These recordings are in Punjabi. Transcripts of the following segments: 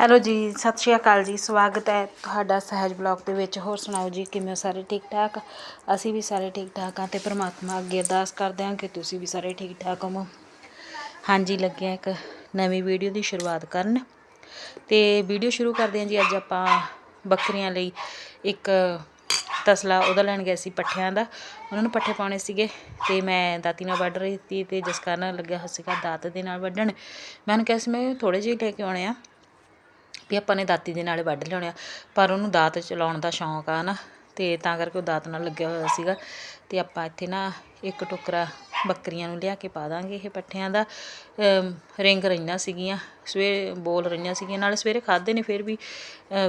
ਹੈਲੋ ਜੀ, ਸਤਿ ਸ਼੍ਰੀ ਅਕਾਲ ਜੀ, ਸਵਾਗਤ ਹੈ ਤੁਹਾਡਾ ਸਹਿਜ ਬਲੌਗ ਦੇ ਵਿੱਚ। ਹੋਰ ਸੁਣਾਓ ਜੀ, ਕਿਵੇਂ ਹੋ ਸਾਰੇ ਠੀਕ ਠਾਕ? ਅਸੀਂ ਵੀ ਸਾਰੇ ਠੀਕ ਠਾਕ ਹਾਂ ਤੇ ਪ੍ਰਮਾਤਮਾ ਅੱਗੇ ਅਰਦਾਸ ਕਰਦੇ ਹਾਂ ਕਿ ਤੁਸੀਂ ਵੀ ਸਾਰੇ ਠੀਕ ਠਾਕ ਹੋਵੋ। ਹਾਂਜੀ, ਲੱਗਿਆ ਇੱਕ ਨਵੀਂ ਵੀਡੀਓ ਦੀ ਸ਼ੁਰੂਆਤ ਕਰਨ ਤੇ ਵੀਡੀਓ ਸ਼ੁਰੂ ਕਰਦੇ ਹਾਂ ਜੀ। ਅੱਜ ਆਪਾਂ ਬੱਕਰੀਆਂ ਲਈ ਇੱਕ ਤਸਲਾ ਉਹਦਾ ਲੈਣ ਗਏ ਸੀ ਪੱਠਿਆਂ ਦਾ। ਉਹਨਾਂ ਨੂੰ ਪੱਠੇ ਪਾਉਣੇ ਸੀਗੇ ਤੇ ਮੈਂ ਦਾਤੀ ਨਾਲ ਵੱਢ ਰਹੀ ਸੀ ਤੇ ਕਾਰਨ ਲੱਗਿਆ ਹੋਇਆ ਸੀਗਾ ਦਾਤ ਦੇ ਨਾਲ ਵੱਢਣ। ਮੈਂ ਉਹਨੂੰ ਕਿਹਾ ਸੀ, ਮੈਂ ਥੋੜੇ ਜਿਹੇ ਲੈ ਕੇ ਆਉਣੇ ਆ। ਵੀ ਆਪਾਂ ਨੇ ਦਾਤੀ ਦੇ ਨਾਲੇ ਵੱਢ ਲਿਆਉਣੇ ਆ, ਪਰ ਉਹਨੂੰ ਦਾਤ ਚਲਾਉਣ ਦਾ ਸ਼ੌਂਕ ਆ ਨਾ ਅਤੇ ਤਾਂ ਕਰਕੇ ਉਹ ਦਾਤ ਨਾਲ ਲੱਗਿਆ ਹੋਇਆ ਸੀਗਾ। ਅਤੇ ਆਪਾਂ ਇੱਥੇ ਨਾ ਇੱਕ ਟੁਕਰਾ ਬੱਕਰੀਆਂ ਨੂੰ ਲਿਆ ਕੇ ਪਾ ਦਾਂਗੇ ਇਹ ਪੱਠਿਆਂ ਦਾ। ਰਿੰਗ ਰਹੀਆਂ ਸੀਗੀਆਂ, ਸਵੇਰੇ ਬੋਲ ਰਹੀਆਂ ਸੀਗੀਆਂ, ਨਾਲੇ ਸਵੇਰੇ ਖਾਦੇ ਨੇ, ਫਿਰ ਵੀ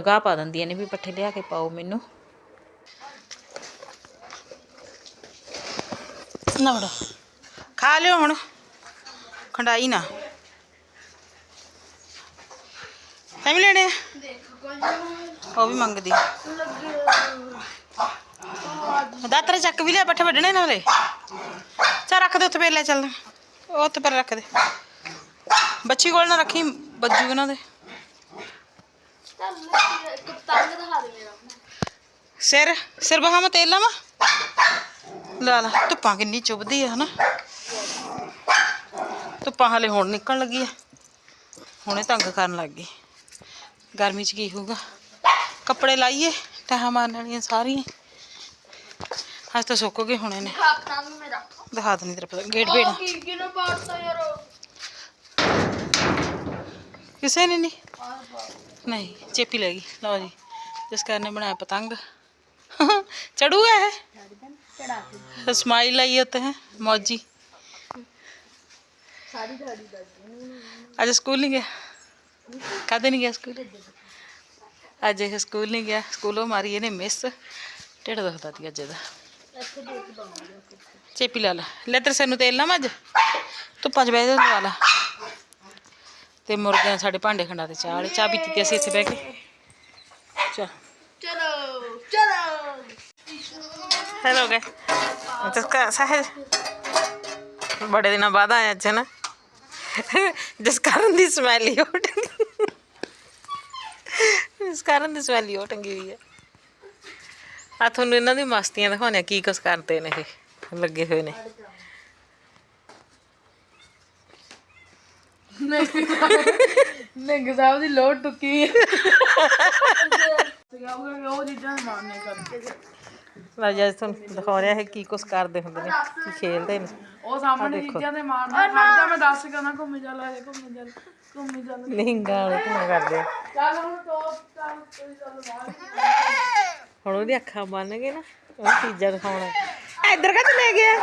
ਗਾਹ ਪਾ ਦਿੰਦੀਆਂ ਨੇ ਵੀ ਪੱਠੇ ਲਿਆ ਕੇ ਪਾਓ ਮੈਨੂੰ। ਨਾ ਖਾ ਲਿਓ ਹੁਣ, ਖੰਡਾਈ ਨਾ। ਐਵੇਂ ਲੈਣੇ ਆ? ਉਹ ਵੀ ਮੰਗਦੀ। ਦਾਤਰਾ ਚੱਕ ਵੀ ਲਿਆ, ਪੱਠੇ ਵੱਢਣੇ ਨਾਲੇ ਚਾ ਰੱਖ ਦੇ, ਉੱਥੇ ਪਹਿਲੇ ਚੱਲ। ਉਹ ਉੱਥੇ ਪਰ ਰੱਖ ਦੇ। ਬੱਚੀ ਕੋਲ ਨਾ ਰੱਖੀ, ਬੱਜੂ ਉਹਨਾਂ ਦੇ। ਸਿਰ ਸਿਰ ਬਹਾ ਮੈਂ ਤੇਲ ਲਾਵਾਂ? ਲਾ ਲਾ, ਧੁੱਪਾਂ ਕਿੰਨੀ ਚੁੱਭਦੀ ਆ, ਹਨਾ? ਧੁੱਪਾਂ ਹਲੇ ਹੁਣ ਨਿਕਲਣ ਲੱਗੀ ਆ। ਹੁਣੇ ਤੰਗ ਕਰਨ ਲੱਗ ਗਈ। ਗਰਮੀ ਚ ਕੀ ਹੋਊਗਾ ਕੱਪੜੇ ਲਾਈਏ ਟਾਹਾਂ ਮਾਰਨ ਵਾਲੀਆਂ ਸਾਰੀਆਂ ਅੱਜ ਤਾਂ ਸੁੱਕ ਗਏ ਹੋਣੇ ਨੇ ਦਿਖਾ ਦਨੀ ਤੇਰਾ ਪਤਾ ਗੇਟ ਭੇੜ ਕਿਸੇ ਨੇ ਨਹੀਂ ਨਹੀਂ ਚੇਪੀ ਲੈ ਗਈ ਲਓ ਜੀ ਜਿਸ ਕਾਰਨ ਨੇ ਬਣਾਇਆ ਪਤੰਗ ਚੜੂਗਾ ਇਹ ਸਮਾਈਲ ਆਈ ਉੱਤੇ ਹੈ ਮੌਜੀ ਅੱਜ ਸਕੂਲ ਨਹੀਂ ਗਿਆ ਕਦੇ ਨਹੀਂ ਗਿਆ ਸਕੂਲ? ਅੱਜ ਇਹ ਸਕੂਲ ਨਹੀਂ ਗਿਆ। ਸਕੂਲੋਂ ਮਾਰੀ ਇਹਨੇ ਮਿਸ ਢਿੱਡ ਦੁਖਦਾ ਤੀ ਅੱਜ ਇਹਦਾ। ਚੇਪੀ ਲਾ ਲਾ। ਲੈ ਤੇਰੇ ਸਿਰ ਨੂੰ ਤੇਲ ਨਾ ਮੱਝ ਧੁੱਪਾਂ 'ਚ ਬਹਿ ਜਾ ਲਵਾ ਲਾ। ਤੇ ਮੁਰਗਿਆਂ ਸਾਡੇ ਭਾਂਡੇ ਖੰਡਾ ਤੇ ਚਾਹ ਵਾਲੇ। ਚਾਹ ਪੀਤੀ ਤੇ ਅਸੀਂ ਇੱਥੇ ਬਹਿ ਕੇ। ਚਲ ਚਲੋ ਚਲੋ ਹੈਲੋ ਗਏ ਜਸਕਾ ਸਹਿਜ ਬੜੇ ਦਿਨਾਂ ਬਾਅਦ ਆਇਆ ਅੱਜ ਨਾ? ਜਿਸ ਕਾਰਨ ਦੀ ਸਮੈਲ ਹੀ ਉੱਡ ਇਸ ਕਾਰਨ ਦੀ ਸਮੈਲ ਹੀ ਉਹ ਟੰਗੀ ਹੋਈ ਹੈ ਆ ਤੁਹਾਨੂੰ ਇਹਨਾਂ ਦੀ ਮਸਤੀਆਂ ਦਿਖਾਉਣੀਆਂ ਕੀ ਕੁਛ ਕਰਦੇ ਨੇ ਇਹ ਲੱਗੇ ਹੋਏ ਨੇ ਨਿੰਗ ਸਾਹਿਬ ਦੀ ਲੋਡ ਟੁੱਕੀ ਹੈ ਉਹ ਚੀਜ਼ਾਂ ਮਾਰਨੇ ਕਰਕੇ ਰਾਜਾ ਤੁਹਾਨੂੰ ਦਿਖਾ ਰਿਹਾ ਹੈ ਕੀ ਕੁਛ ਕਰਦੇ ਹੁੰਦੇ ਨੇ ਕੀ ਖੇਲਦੇ ਨੇ। ਉਹ ਸਾਹਮਣੇ ਚੀਜ਼ਾਂ ਤੇ ਮਾਰਨਾ ਖੜਦਾ ਮੈਂ ਦੱਸ ਕਰਨਾ ਘੁੰਮੀ ਚੱਲ ਹਜੇ ਘੁੰਮੀ ਚੱਲ ਘੁੰਮੀ ਚੱਲ। ਨਿਹੰਗਾ ਵਾਲੇ ਕਿਵੇਂ ਕਰਦੇ ਆ। ਚੱਲ ਹੁਣ ਟੋਪ ਚੱਲ ਕੋਈ ਚੱਲ ਬਾਹਰ ਹੁਣ ਉਹਦੀ ਅੱਖਾਂ ਬੰਨ ਕੇ ਨਾ ਉਹ ਚੀਜ਼ਾਂ ਦਿਖਾਉਣਾ। ਇੱਧਰ ਕਾ ਲੈ ਗਿਆ?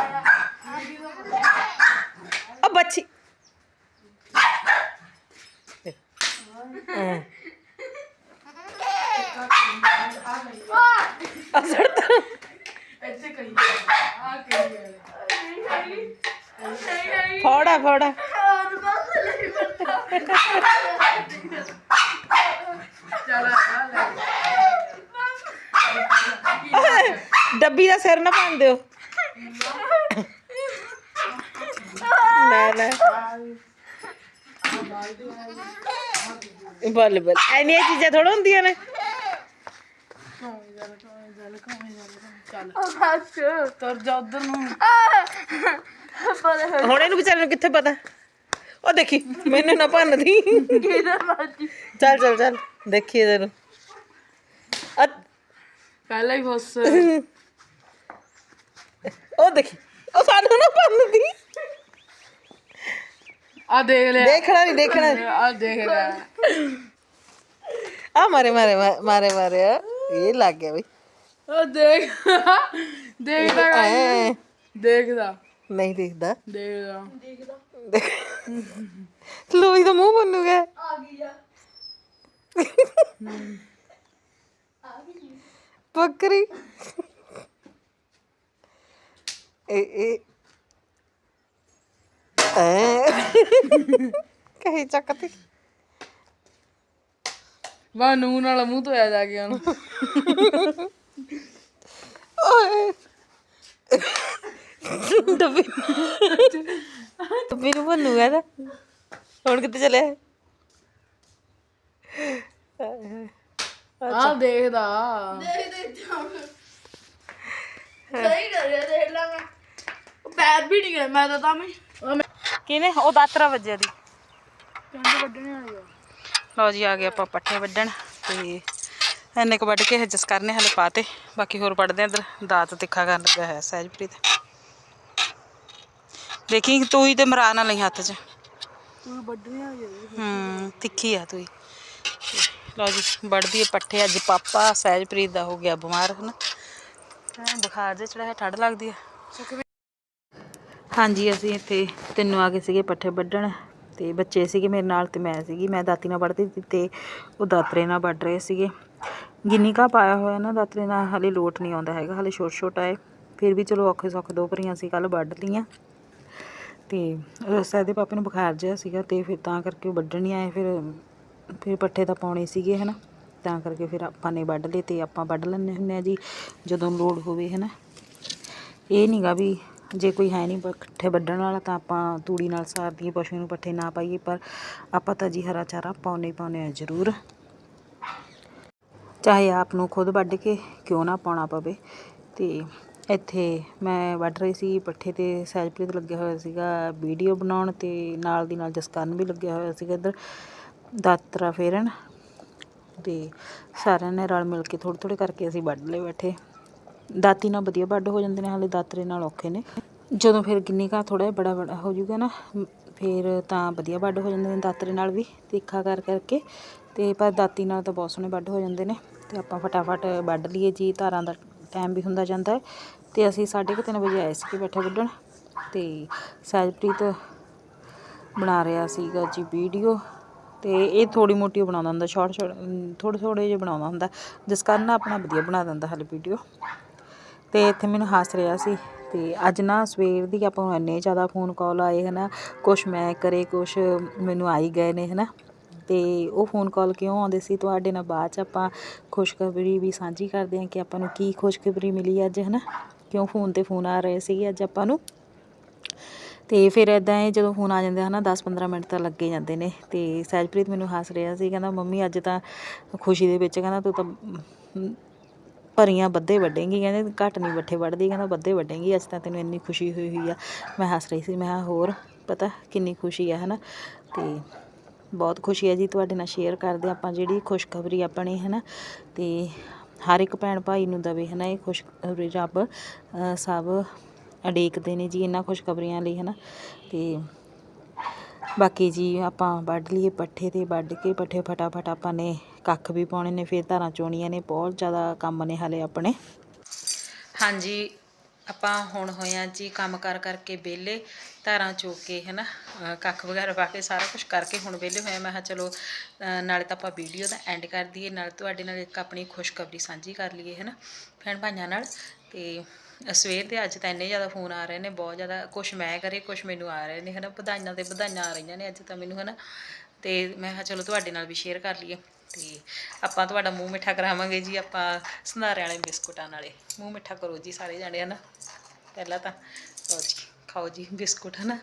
ਉਹ ਬੱਚੀ। ਹਾਂ ਅਸਰ ਤਾਂ ਇੱਥੇ ਕਹੀ ਆ ਕਹੀ ਫੋੜਾ ਫੋੜਾ ਚੱਲ ਆ ਲੈ ਡੱਬੀ ਦਾ ਸਿਰ ਨਾ ਭੰਨ ਦਿਓ। ਲੈ ਲੈ ਬੱਲ ਬੱਲ। ਐਨੀਆਂ ਚੀਜ਼ਾਂ ਥੋੜਾ ਹੁੰਦੀਆਂ ਨੇ। ਤੁਰ ਜਾ ਉਧਰ ਨੂੰ ਹੁਣ ਇਹਨੂੰ ਵਿਚਾਰੇ ਨੂੰ ਕਿੱਥੇ ਪਤਾ? ਉਹ ਦੇਖੀ, ਮੈਨੂੰ ਨਾ ਭੰਨਦੀ। ਚੱਲ ਚੱਲ ਚੱਲ। ਦੇਖੀ ਇਹਦੇ ਪਹਿਲਾਂ ਹੀ ਫਸ ਉਹ ਦੇਖੀ ਉਹ ਸਾਨੂੰ ਨਾ ਭੰਨਦੀ ਆ ਦੇਖ ਲੈ ਦੇਖਣਾ ਨਹੀਂ ਦੇਖਣਾ। ਆ ਦੇਖ ਲੈ ਆ ਮਾਰੇ ਮਾਰੇ ਮਾਰੇ ਮਾਰੇ ਆ। ਇਹ ਲੱਗ ਗਿਆ ਬਈ। ਉਹ ਦੇਖ। ਦੇਖਦਾ ਐ ਦੇਖਦਾ। ਨਹੀਂ ਦੇਖਦਾ। ਦੇਖਦਾ। ਲੋਈ ਦਾ ਮੂੰਹ ਬੰਨੂਗਾ। ਬੱਕਰੀ। ਇਹ ਇਹ ਐ। ਕਹੀ ਚੱਕਤੀ। ਵਾ ਨੂਨ ਵਾਲਾ ਮੂੰਹ ਧੋਇਆ ਜਾ ਗਿਆ ਹੁਣ ਓਏ। ਡੱਬੀ। ਡੱਬੀ ਨੂੰ ਬੰਨੂਗਾ ਨਾ। ਹੁਣ ਕਿੱਥੇ ਚਲਿਆ ਆ ਦੇਖਦਾ। ਸਹੀ ਕਰਿਆ ਦੇਖ ਲਾ ਮੈਂ। ਪੈਰ ਵੀ ਨਹੀਂ ਗਏ ਮੈਂ ਤਾਂ ਤਾਂ ਵੀ ਕਿਨੇ ਉਹ ਦਾਤਰਾ ਵੱਜਿਆ ਦੀ। ਪਿੰਡ ਵੱਢਣੇ ਵਾਲੀ ਆ। ਲਓ ਜੀ ਆ ਗਏ ਆਪਾਂ ਪੱਠੇ ਵੱਢਣ ਤੇ ਇੰਨੇ ਕੁ ਵੱਢ ਕੇ ਜਸ ਕਰਨੇ ਹਲੇ ਪਾਤੇ। ਬਾਕੀ ਹੋਰ ਵੱਢਦੇ ਆ ਇਧਰ। ਦਾਤ ਤਿੱਖਾ ਕਰਨ ਲੱਗਾ ਹੈ ਸਹਿਜਪ੍ਰੀਤ। ਦੇਖੀ ਤੂੰ ਹੀ ਤੇ ਮਰਾ ਨਾ ਲਈ ਹੱਥ 'ਚ। ਤੂੰ ਵੱਢਣੇ ਵਾਲੀ ਆ ਹੂੰ ਤਿੱਖੀ ਆ ਤੂੰ ਹੀ। ਲਓ ਜੀ ਵੱਢਦੀ ਏ ਪੱਠੇ। ਅੱਜ ਪਾਪਾ ਸਹਿਜਪ੍ਰੀਤ ਦਾ ਹੋ ਗਿਆ ਬਿਮਾਰ ਹਨ। ਹੈਂ, ਬੁਖਾਰ ਜਿਹਾ ਚੜਿਆ ਠੰਡ ਲੱਗਦੀ ਆ। ਹਾਂਜੀ, ਅਸੀਂ ਇੱਥੇ ਤਿੰਨੋਂ ਆ ਗਏ ਸੀਗੇ ਪੱਠੇ ਵੱਢਣ ਤੇ ਬੱਚੇ ਸੀਗੇ ਮੇਰੇ ਨਾਲ ਤੇ ਮੈਂ ਸੀਗੀ। ਮੈਂ ਦਾਤੀ ਨਾਲ ਵੱਢਦੀ ਸੀ ਤੇ ਉਹ ਦਾਤਰੇ ਨਾਲ ਵੱਢ ਰਹੇ ਸੀਗੇ। ਗਿੰਨੀ ਕਾ ਪਾਇਆ ਹੋਇਆ ਨਾ ਦਾਤਰੇ ਨਾਲ, ਹਲੇ ਲੋਟ ਨਹੀਂ ਆਉਂਦਾ ਹੈਗਾ, ਹਲੇ ਛੋਟਾ ਛੋਟਾ ਹੈ ਫਿਰ ਵੀ ਚਲੋ ਔਖੇ ਸੌਖੇ ਦੋ ਭਰੀਆਂ ਸੀ ਕੱਲ ਵੱਢ ਲਈਆਂ। ਤੇ ਦੇ ਪਾਪੇ ਨੂੰ ਬੁਖਾਰ ਜਿਹਾ ਸੀਗਾ ਤੇ ਫਿਰ ਤਾਂ ਕਰਕੇ ਉਹ ਵੱਢਣ ਨਹੀਂ ਆਏ, ਫਿਰ ਫਿਰ ਪੱਠੇ ਤਾਂ ਪਾਉਣੇ ਸੀਗੇ, ਹਨਾ। ਤਾਂ ਕਰਕੇ ਫਿਰ ਆਪਾਂ ਨੇ ਵੱਢ ਲਏ ਤੇ ਆਪਾਂ ਵੱਢ ਲੈਂਦੇ ਹੁੰਦੇ ਆ ਜੀ, ਜਦੋਂ ਲੋੜ ਹੋਵੇ, ਹਨਾ। ਇਹ ਨਹੀਂਗਾ ਵੀ ਜੇ ਕੋਈ ਹੈ ਨਹੀਂ ਪੱਠੇ ਵੱਢਣ ਵਾਲਾ ਤਾਂ ਆਪਾਂ ਤੂੜੀ ਨਾਲ ਸਾਰ ਦਈਏ ਪਸ਼ੂ ਨੂੰ ਪੱਠੇ ਨਾ ਪਾਈਏ, ਪਰ ਆਪਾਂ ਤਾਂ ਜੀ ਹਰਾ ਚਾਰਾ ਪਾਉਣੇ ਹੀ ਪਾਉਣੇ ਆ ਜ਼ਰੂਰ। ਚਾਹੇ ਆਪ ਨੂੰ ਖੁਦ ਵੱਢ ਕੇ ਕਿਉਂ ਨਾ ਪਾਉਣਾ ਪਵੇ। ਤੇ ਇੱਥੇ ਮੈਂ ਵੱਢ ਰਹੀ ਸੀ, ਪੱਠੇ ਤੇ ਸਹਿਜਪ੍ਰੀਤ ਲੱਗਿਆ ਹੋਇਆ ਸੀਗਾ, ਵੀਡੀਓ ਬਣਾਉਣ ਤੇ ਨਾਲ ਦੀ ਨਾਲ ਜਸਕਰਨ ਵੀ ਲੱਗਿਆ ਹੋਇਆ ਸੀਗਾ ਇੱਧਰ, ਦਾਤਰਾ ਫੇਰਨ। ਤੇ ਸਾਰਿਆਂ ਨੇ ਰਲ ਮਿਲ ਕੇ ਥੋੜ੍ਹੇ ਥੋੜ੍ਹੇ ਕਰਕੇ ਅਸੀਂ ਵੱਢ ਲਏ ਬੈਠੇ। ਦਾਤੀ ਨਾਲ ਵਧੀਆ ਵੱਢ ਹੋ ਜਾਂਦੇ ਨੇ, ਹਾਲੇ ਦਾਤਰੇ ਨਾਲ ਔਖੇ ਨੇ। ਜਦੋਂ ਫਿਰ ਗਿੰਨੀ ਘਾ ਥੋੜਾ ਬੜਾ ਬੜਾ ਹੋ ਜਾਊਗਾ ਨਾ, ਫਿਰ ਤਾਂ ਵਧੀਆ ਵੱਢ ਹੋ ਜਾਂਦੇ ਨੇ ਦਾਤਰੇ ਨਾਲ ਵੀ, ਤਿੱਖਾ ਕਰ ਕਰਕੇ। ਤੇ ਪਰ ਦਾਤੀ ਨਾਲ ਤਾਂ ਬਹੁਤ ਸੋਹਣੇ ਵੱਢ ਹੋ ਜਾਂਦੇ ਨੇ, ਤੇ ਆਪਾਂ ਫਟਾਫਟ ਵੱਢ ਲਈਏ ਜੀ, ਧਾਰਾਂ ਦਾ ਟਾਈਮ ਵੀ ਹੁੰਦਾ ਜਾਂਦਾ ਹੈ। ਤੇ ਅਸੀਂ 3:30 ਵਜੇ ਆਏ ਸੀ ਬੈਠੇ ਵੱਢਣ ਤੇ ਸਹਿਜਪ੍ਰੀਤ ਬਣਾ ਰਿਹਾ ਸੀਗਾ ਜੀ ਵੀਡੀਓ। ਤੇ ਇਹ ਥੋੜੀ ਮੋਟੀ ਬਣਾਉਂਦਾ ਹੁੰਦਾ ਸ਼ਾਰਟ ਸ਼ਾਰਟ ਥੋੜੇ ਥੋੜੇ ਜਿਹੇ ਬਣਾਉਂਦਾ ਹੁੰਦਾ, ਜਿਸ ਕਾਰਨ ਆਪਣਾ ਵਧੀਆ ਬਣਾ ਦਿੰਦਾ ਹਲੇ ਵੀਡੀਓ। ਤੇ ਇੱਥੇ ਮੈਨੂੰ ਹੱਸ ਰਿਹਾ ਸੀ ਤੇ ਅੱਜ ਨਾ ਸਵੇਰ ਦੀ ਆਪਾਂ ਨੂੰ ਇੰਨੇ ਜ਼ਿਆਦਾ ਫੋਨ ਕਾਲ ਆਏ ਹਨਾ, ਕੁਛ ਮੈਂ ਕਰੇ, ਕੁਛ ਮੈਨੂੰ ਆਈ ਗਏ ਨੇ ਹਨਾ। ਤੇ ਉਹ ਫੋਨ ਕਾਲ ਕਿਉਂ ਆਉਂਦੇ ਸੀ? ਤੁਹਾਡੇ ਨਾਲ ਬਾਅਦ ਚ ਆਪਾਂ ਖੁਸ਼ਖਬਰੀ ਵੀ ਸਾਂਝੀ ਕਰਦੇ ਹਾਂ ਕਿ ਆਪਾਂ ਨੂੰ ਕੀ ਖੁਸ਼ਖਬਰੀ ਮਿਲੀ ਅੱਜ, ਹਨਾ। ਕਿਉਂ ਫੋਨ ਤੇ ਫੋਨ ਆ ਰਹੇ ਸੀਗੇ ਅੱਜ ਆਪਾਂ ਨੂੰ? ਤੇ ਫਿਰ ਇਦਾਂ ਇਹ ਜਦੋਂ ਫੋਨ ਆ ਜਾਂਦੇ ਹਨਾ 10-15 ਮਿੰਟ ਤਾਂ ਲੱਗੇ ਜਾਂਦੇ ਨੇ। ਤੇ ਸਹਿਜਪ੍ਰੀਤ ਮੈਨੂੰ ਹੱਸ ਰਿਹਾ ਸੀ, ਕਹਿੰਦਾ, ਮੰਮੀ, ਅੱਜ ਤਾਂ ਖੁਸ਼ੀ ਦੇ ਵਿੱਚ, ਕਹਿੰਦਾ, ਤੂੰ ਤਾਂ ਭਰੀਆਂ ਬੱਦੇ ਵੱਢੇਂਗੀ ਕਹਿੰਦੇ ਘੱਟ ਨਹੀਂ ਬੱਠੇ ਵੱਢਦੀ ਕਹਿੰਦਾ ਬੱਦੇ ਵੱਢੇਂਗੀ ਅੱਜ ਤਾਂ ਤੈਨੂੰ ਇੰਨੀ ਖੁਸ਼ੀ ਹੋਈ ਹੋਈ ਆ। ਮੈਂ ਹੱਸ ਰਹੀ ਸੀ ਮੈਂ ਕਿਹਾ ਹੋਰ ਪਤਾ ਕਿੰਨੀ ਖੁਸ਼ੀ ਆ ਹਨਾ? ਤੇ ਬਹੁਤ ਖੁਸ਼ੀ ਹੈ ਜੀ ਤੁਹਾਡੇ ਨਾਲ ਸ਼ੇਅਰ ਕਰਦੇ ਆਪਾਂ ਜਿਹੜੀ ਖੁਸ਼ਖਬਰੀ ਆਪਣੀ ਹੈ ਨਾ ਤੇ ਹਰ ਇੱਕ ਭੈਣ ਭਾਈ ਨੂੰ ਦਵੇ ਹੈ ਨਾ ਇਹ ਖੁਸ਼ਖਬਰੀ ਰੱਬ ਅ, ਸਭ ਉਡੀਕਦੇ ਨੇ ਜੀ ਇਹਨਾਂ ਖੁਸ਼ਖਬਰੀਆਂ ਲਈ ਹੈ ਨਾ ਤੇ ਬਾਕੀ ਜੀ ਆਪਾਂ ਵੱਢ ਲਈਏ ਪੱਠੇ ਤੇ ਵੱਢ ਕੇ ਪੱਠੇ ਫਟਾਫਟ ਆਪਾਂ ਨੇ ਕੱਖ ਵੀ ਪਾਉਣੇ ਨੇ, ਫਿਰ ਧਾਰਾਂ ਚੋਣੀਆਂ ਨੇ, ਬਹੁਤ ਜ਼ਿਆਦਾ ਕੰਮ ਨੇ ਹਲੇ ਆਪਣੇ। ਹਾਂਜੀ, ਆਪਾਂ ਹੁਣ ਹੋਇਆ ਜੀ ਕੰਮ ਕਰ ਕਰਕੇ ਵਿਹਲੇ, ਧਾਰਾਂ ਚੋ ਕੇ ਹੈ ਨਾ ਕੱਖ ਵਗੈਰਾ ਪਾ ਕੇ ਸਾਰਾ ਕੁਝ ਕਰਕੇ ਹੁਣ ਵਿਹਲੇ ਹੋਇਆ ਮੈਂ ਕਿਹਾ ਚਲੋ ਨਾਲੇ ਤਾਂ ਆਪਾਂ ਵੀਡੀਓ ਦਾ ਐਂਡ ਕਰ ਦਈਏ, ਨਾਲ ਤੁਹਾਡੇ ਨਾਲ ਇੱਕ ਆਪਣੀ ਖੁਸ਼ਖਬਰੀ ਸਾਂਝੀ ਕਰ ਲਈਏ ਹੈ ਨਾ ਭੈਣ ਭਾਈਆਂ ਨਾਲ। ਤੇ ਸਵੇਰ ਦੇ ਅੱਜ ਤਾਂ ਇੰਨੇ ਜ਼ਿਆਦਾ ਫੋਨ ਆ ਰਹੇ ਨੇ, ਬਹੁਤ ਜ਼ਿਆਦਾ ਕੁਝ ਮੈਂ ਕਰੇ ਕੁਝ ਮੈਨੂੰ ਆ ਰਹੇ ਨੇ ਹੈ ਨਾ ਵਧਾਈਆਂ ਤੇ ਵਧਾਈਆਂ ਆ ਰਹੀਆਂ ਨੇ ਅੱਜ ਤਾਂ ਮੈਨੂੰ ਹੈ ਨਾ ਤੇ ਮੈਂ ਕਿਹਾ ਚਲੋ ਤੁਹਾਡੇ ਨਾਲ ਵੀ ਸ਼ੇਅਰ ਕਰ ਲਈਏ ਤੇ ਆਪਾਂ ਤੁਹਾਡਾ ਮੂੰਹ ਮਿੱਠਾ ਕਰਾਵਾਂਗੇ ਜੀ, ਆਪਾਂ ਸੰਧਾਰੇ ਵਾਲੇ ਬਿਸਕੁਟਾਂ ਨਾਲੇ। ਮੂੰਹ ਮਿੱਠਾ ਕਰੋ ਜੀ ਸਾਰੇ ਜਾਣੇ, ਹਨਾ? ਪਹਿਲਾਂ ਤਾਂ, ਲਓ ਜੀ। ਖਾਓ ਜੀ ਬਿਸਕੁਟ ਹਨਾ?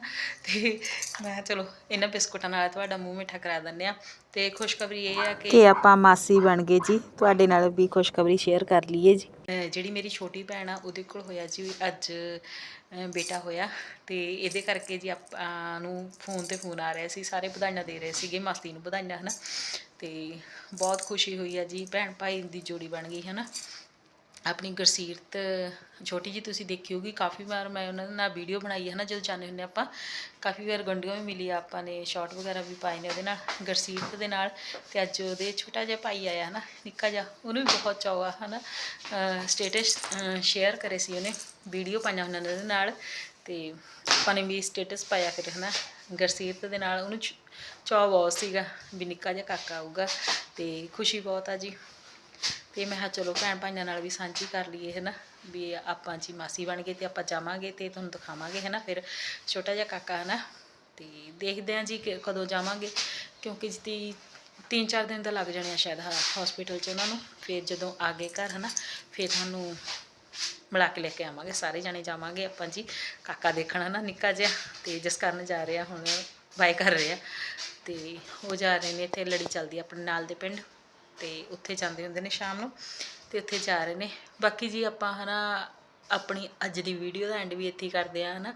ਤੇ ਮੈਂ ਚਲੋ ਇਹਨਾਂ ਬਿਸਕੁਟਾਂ ਨਾਲ ਤੁਹਾਡਾ ਮੂੰਹ ਮਿੱਠਾ ਕਰਾ ਦਿੰਦੇ ਆ ਤੇ ਖੁਸ਼ਖਬਰੀ ਇਹ ਆ ਕਿ ਕਿ ਆਪਾਂ ਮਾਸੀ ਬਣ ਗਏ ਜੀ ਤੁਹਾਡੇ ਨਾਲ ਵੀ ਖੁਸ਼ਖਬਰੀ ਸ਼ੇਅਰ ਕਰ ਲਈਏ ਜੀ। ਜਿਹੜੀ ਮੇਰੀ ਛੋਟੀ ਭੈਣ ਆ ਉਹਦੇ ਕੋਲ ਹੋਇਆ ਜੀ ਅੱਜ ਬੇਟਾ ਹੋਇਆ। ਤੇ ਇਹਦੇ ਕਰਕੇ ਜੀ ਆਪਾਂ ਨੂੰ ਫੋਨ ਤੇ ਫੋਨ ਆ ਰਿਹਾ ਸੀ ਸਾਰੇ ਵਧਾਈਆਂ ਦੇ ਰਹੇ ਸੀਗੇ ਮਾਸੀ ਨੂੰ ਵਧਾਈਆਂ ਹਨਾ? ਤੇ ਬਹੁਤ ਖੁਸ਼ੀ ਹੋਈ ਆ ਜੀ ਭੈਣ ਭਾਈ ਦੀ ਜੋੜੀ ਬਣ ਗਈ ਹਨਾ? ਆਪਣੀ ਗੁਰਸੀਰਤ, ਛੋਟੀ ਜੀ ਤੁਸੀਂ ਦੇਖੀ ਹੋਗੀ ਕਾਫੀ ਵਾਰ ਮੈਂ ਉਹਨਾਂ ਦੇ ਨਾਲ ਵੀਡੀਓ ਬਣਾਈ ਹੈ ਨਾ, ਜਦੋਂ ਜਾਂਦੇ ਹੁੰਦੇ ਆਪਾਂ, ਕਾਫੀ ਵਾਰ ਗੰਢੀਆਂ ਵੀ ਮਿਲੀ ਆਪਾਂ ਨੇ ਸ਼ਾਰਟ ਵਗੈਰਾ ਵੀ ਪਾਏ ਨੇ ਉਹਦੇ ਨਾਲ, ਗੁਰਸੀਰਤ ਦੇ ਨਾਲ, ਤੇ ਅੱਜ ਉਹਦੇ ਛੋਟਾ ਜਿਹਾ ਭਾਈ ਆਇਆ ਹੈ ਨਾ ਨਿੱਕਾ ਜਿਹਾ, ਉਹਨੂੰ ਵੀ ਬਹੁਤ ਚਾਅ ਆ ਨਾ ਸਟੇਟਸ ਸ਼ੇਅਰ ਕਰੇ ਸੀ ਉਹਨੇ ਵੀਡੀਓ ਪਾਈਆਂ ਉਹਨਾਂ ਨੇ ਉਹਦੇ ਨਾਲ, ਤੇ ਆਪਾਂ ਨੇ ਵੀ ਸਟੇਟਸ ਪਾਇਆ ਫਿਰ ਹਨਾ, ਗਰਸੀਰਤ ਦੇ ਨਾਲ, ਉਹਨੂੰ ਚ- ਚਾਅ ਬਹੁਤ ਸੀਗਾ ਵੀ ਨਿੱਕਾ ਜਿਹਾ ਕਾਕਾ ਆਊਗਾ, ਤੇ ਖੁਸ਼ੀ ਬਹੁਤ ਆ ਜੀ। ਤੇ ਮੈਂ ਕਿਹਾ ਚਲੋ ਭੈਣ ਭਾਈਆਂ ਨਾਲ ਵੀ ਸਾਂਝੀ ਕਰ ਲਈਏ ਹੈ ਨਾ ਵੀ ਆਪਾਂ ਜੀ ਮਾਸੀ ਬਣ ਗਏ ਤੇ ਆਪਾਂ ਜਾਵਾਂਗੇ ਤੇ ਤੁਹਾਨੂੰ ਦਿਖਾਵਾਂਗੇ ਹੈ ਨਾ ਫਿਰ ਛੋਟਾ ਜਿਹਾ ਕਾਕਾ ਹੈ ਨਾ ਤੇ ਦੇਖਦੇ ਹਾਂ ਜੀ ਕਦੋਂ ਜਾਵਾਂਗੇ, ਕਿਉਂਕਿ ਜੀ ਤਿੰਨ ਚਾਰ ਦਿਨ ਤਾਂ ਲੱਗ ਜਾਣੇ ਆ ਸ਼ਾਇਦ ਹਸਪੀਟਲ 'ਚ ਉਹਨਾਂ ਨੂੰ। ਫਿਰ ਜਦੋਂ ਆ ਗਏ ਘਰ ਹੈ ਨਾ ਫਿਰ ਤੁਹਾਨੂੰ ਮਿਲਾ ਕੇ ਲੈ ਕੇ ਆਵਾਂਗੇ, ਸਾਰੇ ਜਾਣੇ ਜਾਵਾਂਗੇ ਆਪਾਂ ਜੀ। ਕਾਕਾ ਦੇਖਣਾ ਨਾ ਨਿੱਕਾ ਜਿਹਾ, ਤੇ ਜਿਸ ਕਾਰਨ ਜਾ ਰਿਹਾ ਹੁਣ ਬਾਏ ਕਰ ਰਿਹਾ ਆ। ਤੇ ਉਹ ਜਾ ਰਹੇ ਨੇ, ਇੱਥੇ ਲੜੀ ਚੱਲਦੀ ਆਪਣੇ ਨਾਲ ਦੇ ਪਿੰਡ। ਤੇ ਉੱਥੇ ਜਾਂਦੇ ਹੁੰਦੇ ਨੇ ਸ਼ਾਮ ਨੂੰ ਤੇ ਉੱਥੇ ਜਾ ਰਹੇ ਨੇ। ਬਾਕੀ ਜੀ ਆਪਾਂ ਹਨਾ ਆਪਣੀ ਅੱਜ ਦੀ ਵੀਡੀਓ ਦਾ ਐਂਡ ਵੀ ਇੱਥੇ ਹੀ ਕਰਦੇ ਆ ਹਨਾ।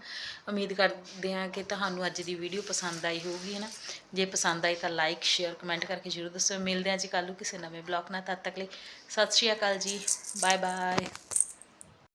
ਉਮੀਦ ਕਰਦੇ ਆ ਕਿ ਤੁਹਾਨੂੰ ਅੱਜ ਦੀ ਵੀਡੀਓ ਪਸੰਦ ਆਈ ਹੋਊਗੀ ਹਨਾ। ਜੇ ਪਸੰਦ ਆਈ ਤਾਂ ਲਾਈਕ ਸ਼ੇਅਰ ਕਮੈਂਟ ਕਰਕੇ ਜਰੂਰ ਦੱਸੋ ਮਿਲਦੇ ਆ ਜੀ ਕੱਲ੍ਹ ਨੂੰ ਕਿਸੇ ਨਵੇਂ ਬਲੌਗ ਨਾਲ। ਤਦ ਤੱਕ ਲਈ ਸਤਿ ਸ਼੍ਰੀ ਅਕਾਲ ਜੀ। Bye bye